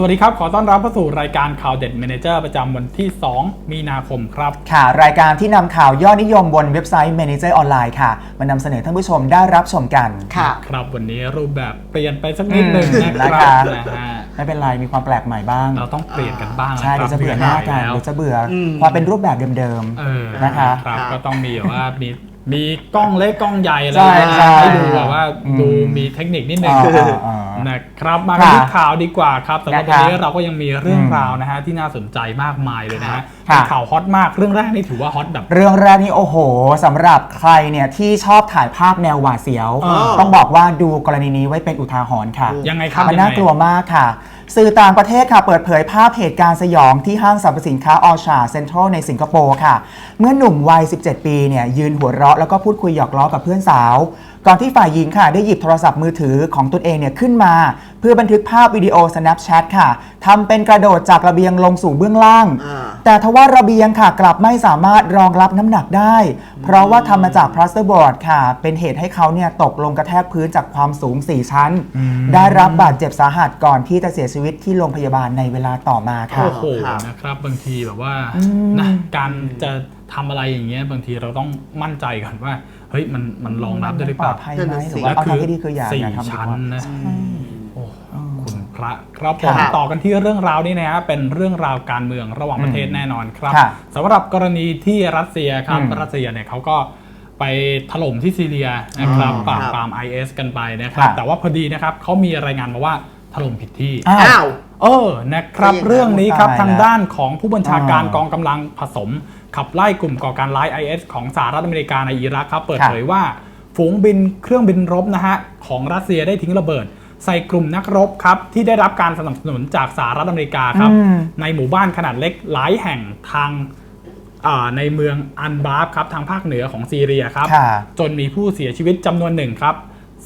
สวัสดีครับ ขอต้อนรับเข้าสู่รายการข่าวเด็ด Manager ประจำวันที่ 2 มีนาคมครับ ค่ะ รายการที่นำข่าวยอดนิยมบนเว็บไซต์ Manager ออนไลน์ค่ะ มานำเสนอท่านผู้ชมได้รับชมกันค่ะครับวันนี้รูปแบบเปลี่ยนไปสักนิดหนึ่งอืมนะคนะรัคะบนะฮะไม่เป็นไรมีความแปลกใหม่บ้าง เราต้องเปลี่ยนกันบ้างใช่คเดี๋รัยวจะเบื่อหน้ากันแล้วเดี๋ยวจะเบื่ออมความเป็นรูปแบบเดิมเออนะคะครับครับก็ต้องมีแบบว่ามี มีกล้องเล็กกล้องใหญ่อะไรใช่นะใช่ให้ดูแบบว่าอืมดูมีเทคนิคนิดนึงอ่าอ่าอ่านะครับมากันที่ค่ะข่าวดีกว่าครับสำหรับนะคะวันนี้เราก็ยังมีเรื่องอืมราวนะฮะที่น่าสนใจมากมายเลยนะฮะค่ะ เป็นข่าวฮอตมากเรื่องแรกนี่ถือว่าฮอตแบบๆเรื่องแรกนี่โอ้โหสำหรับใครเนี่ยที่ชอบถ่ายภาพแนวหวาดเสียวอ่าต้องบอกว่าดูกรณีนี้ไว้เป็นอุทาหรณ์ค่ะ ยังไงครับมันยังไงน่ากลัวมากค่ะ สื่อต่างประเทศค่ะ เปิดเผยภาพเหตุการณ์สยองที่ห้างสรรพสินค้าออชาเซ็นทรัลในสิงคโปร์ค่ะ เมื่อหนุ่มวัย 17 ปีเนี่ยยืนหัวเราะแล้วก็พูดคุยหยอกล้อกับเพื่อนสาว ก่อนที่ฝ่ายหญิงค่ะได้หยิบโทรศัพท์มือถือของตนเองเนี่ยขึ้นมา เพื่อบันทึกภาพวิดีโอ Snapchat ค่ะ ทำเป็นกระโดดจากระเบียงลงสู่เบื้องล่าง อ่า แต่ทว่าระเบียงค่ะกลับไม่สามารถรองรับน้ำหนักได้ เพราะว่าทำมาจากพลาสเตอร์บอร์ดค่ะ เป็นเหตุให้เขาเนี่ยตกลงกระแทกพื้นจากความสูง 4 ชั้น ได้รับบาดเจ็บสาหัสก่อนที่จะเสียชีวิตที่โรงพยาบาลในเวลาต่อมาค่ะ โอ้โหครับนะครับบางทีแบบว่าอืมนะการจะทำอะไรอย่างเงี้ยบางทีเราต้องมั่นใจก่อนว่า เฮ้ยมันมันรองรับได้หรือเปปลล่าอดภัยนั่นไหมน่ะหสิรือว่าเอาทางที่ดีคืออย่าสี่อย่าทำดีชั้นกว่า นะใช่โอ้คุณ พระครับผมค่ะต่อกันที่เรื่องราวนี้นะฮะเป็นเรื่องราวการเมืองระหว่างประเทศแน่นอนครับค่ะสำหรับกรณีที่รัสเซียครับอืมรัสเซียเนี่ยเขาก็ไปถล่มที่ซีเรียนะครับอ๋อปราบครับปราม IS กันไปนะครับ ค่ะ แต่ว่าพอดีนะครับเขามีรายงานมาว่าถล่มผิดที่ อ้าว อ้าว เออ นะครับเป็นยังไงเรื่องนี้ครับ ตายแล้วทางด้านของผู้บัญชาการอ่ากองกำลังผสม ขับไล่กลุ่มก่อการร้าย IS ของสหรัฐอเมริกาในอิรักครับ เปิดค่ะเผยว่า ฝูงบินเครื่องบินรบนะฮะ ของรัสเซียได้ทิ้งระเบิด ใส่กลุ่มนักรบครับที่ได้รับการสนับสนุนจากสหรัฐอเมริกาครับอืมในหมู่บ้านขนาดเล็กหลายแห่งทางอ่าในเมืองอันบาร์ฟครับทางภาคเหนือของซีเรียครับค่ะจนมีผู้เสียชีวิตจำนวนหนึ่งครับ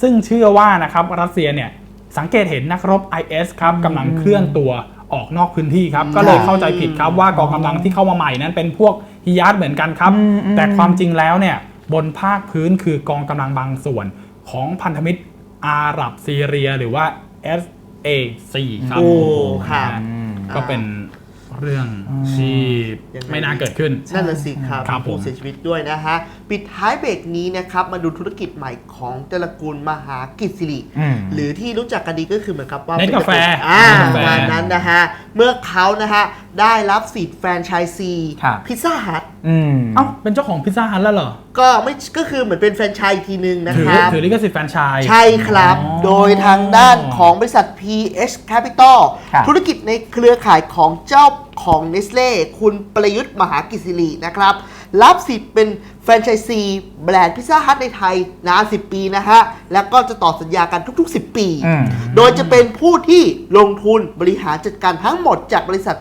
ซึ่งเชื่อว่านะครับรัสเซียเนี่ยสังเกตเห็นนักรบ IS ครับกำลังเคลื่อนตัวออกนอกพื้นที่ครับ ก็เลยเข้าใจผิดครับว่ากองกำลังที่เข้ามาใหม่นั้นเป็นพวกฮิยาตเหมือนกันครับอืมอืมแต่ความจริงแล้วเนี่ยบนภาคพื้นคือกองกำลังบางส่วนของพันธมิตร อาหรับซีเรียหรือว่า SAC ครับโอ้ครับนะฮะก็เป็นเรื่องที่ยังไงไม่น่าเกิดขึ้น นั่นน่ะสิครับครับผมผู้เสียชีวิตด้วยนะฮะ ปิดท้ายเบรกนี้นะครับ มาดูธุรกิจใหม่ของตระกูลมหากิจสิริอืมหรือที่รู้จักกันดีก็คือเหมือนกับว่าเน็ตกาแฟอ่าเน็ตกาแฟประมาณนั้นนะฮะ เมื่อเขานะฮะ ได้รับสิทธิ์แฟรนไชส์ซีครับ พิซซ่าฮัทอืมเอ้าเป็นเจ้าของพิซซ่าฮัทแล้วเหรอก็ไม่ก็คือเหมือนเป็นแฟรนไชส์อีกทีนึงนะถือครับ ถือลิขสิทธิ์แฟรนไชส์ ใช่ครับ อ๋อโดยทางด้านของบริษัท PH Capital ครับ ธุรกิจในเครือข่ายของเจ้าของ Nestle คุณประยุทธ์มหากิจสิรินะครับ รับสิทธิ์เป็นแฟรนไชส์ซีแบรนด์พิซซ่าฮัทในไทยนาน10 ปีนะฮะ แล้วก็จะต่อสัญญากันทุก ๆ 10 ปี อืม โดยจะเป็นผู้ที่ลงทุนบริหารจัดการทั้งหมดจากบริษัท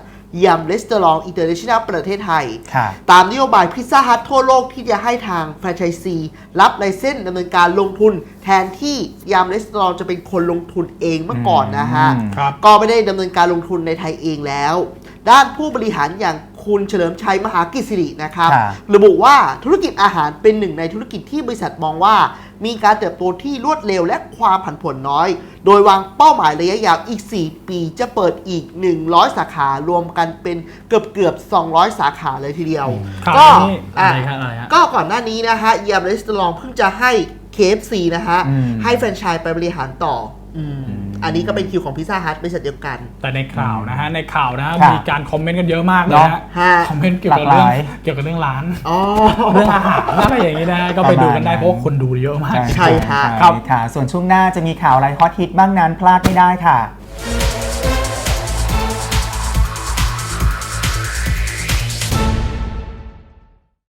ยำเลสเตอรองอินเตอร์เนชั่นแนลประเทศไทย ค่ะ ตามนโยบายพิซซ่าฮัททั่วโลกที่จะให้ทางแฟรนไชส์ซีรับไลเซนส์ดำเนินการลงทุน แทนที่ยามเลสตอรจะเป็นคนลงทุนเองเมื่อก่อนนะฮะ อืม ครับ ก็ไม่ได้ดำเนินการลงทุนในไทยเองแล้ว ด้านผู้บริหารอย่างคุณเฉลิมชัยมหากิจสิรินะครับ ค่ะ ระบุว่าธุรกิจอาหารเป็นหนึ่งในธุรกิจที่บริษัทมองว่า มีการเติบโตที่รวดเร็วและความผันผวนน้อย โดยวางเป้าหมายระยะยาวอีก 4 ปีจะเปิดอีก 100 สาขารวมกันเป็นเกือบเกือบๆ200 สาขาเลยทีเดียวข่าวก็นี้อะอะไรครับอะไรฮะก็ก่อนหน้านี้นะฮะยามรีสตอรองเพิ่งจะให้ KFC นะฮะอืมให้แฟรนไชส์ไปบริหารต่อ อืมอันนี้ก็เป็นคิวของพิซซ่าฮัทบริษัทเดียวกัน แต่ในข่าวนะฮะในข่าวนะฮะค่ะมีการคอมเมนต์กันเยอะมากเลยเนาะนะฮะคอมเมนต์เกี่ยวกับเรื่องหลากหลายเกี่ยวกับเรื่องร้านอ๋อเรื่องอาหารอะไรอย่างนี้นะฮะก็ไปดูกันได้เพราะว่าคนดูเยอะมากใช่ค่ะครับค่ะส่วนช่วงหน้าจะมีข่าวอะไรฮอตฮิตบ้างนั้นพลาดไม่ได้ค่ะ